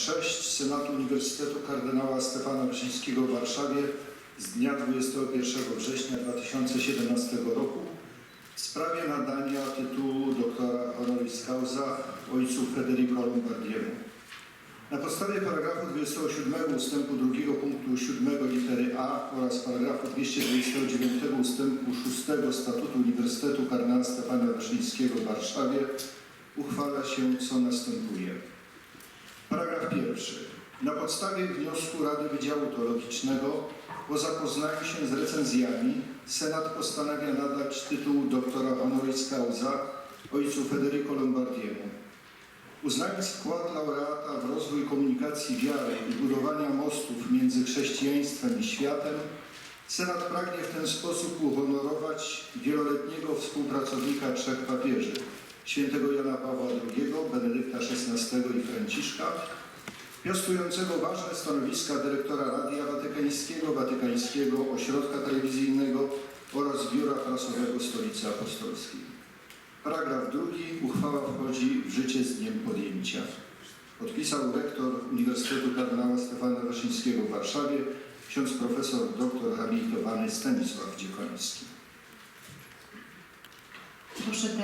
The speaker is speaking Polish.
6 Senatu Uniwersytetu Kardynała Stefana Wyszyńskiego w Warszawie z dnia 21 września 2017 roku w sprawie nadania tytułu doktora honoris causa ojcu Federico Lombardiemu. Na podstawie paragrafu 27 ustępu 2 punktu 7 litery A oraz paragrafu 229 ustępu 6 Statutu Uniwersytetu Kardynała Stefana Wyszyńskiego w Warszawie uchwala się co następuje. Na podstawie wniosku Rady Wydziału Teologicznego po zapoznaniu się z recenzjami Senat postanawia nadać tytuł doktora honoris causa ojcu Federico Lombardiemu. Uznając wkład laureata w rozwój komunikacji wiary i budowania mostów między chrześcijaństwem i światem, Senat pragnie w ten sposób uhonorować wieloletniego współpracownika trzech papieży, świętego Jana Pawła II, Benedykta XVI i Franciszka, piastującego ważne stanowiska dyrektora Radia Watykańskiego, Watykańskiego Ośrodka Telewizyjnego oraz Biura Prasowego Stolicy Apostolskiej. Paragraf drugi. Uchwała wchodzi w życie z dniem podjęcia. Podpisał rektor Uniwersytetu Kardynała Stefana Wyszyńskiego w Warszawie, ksiądz profesor doktor habilitowany Stanisław Dziekoński. Proszę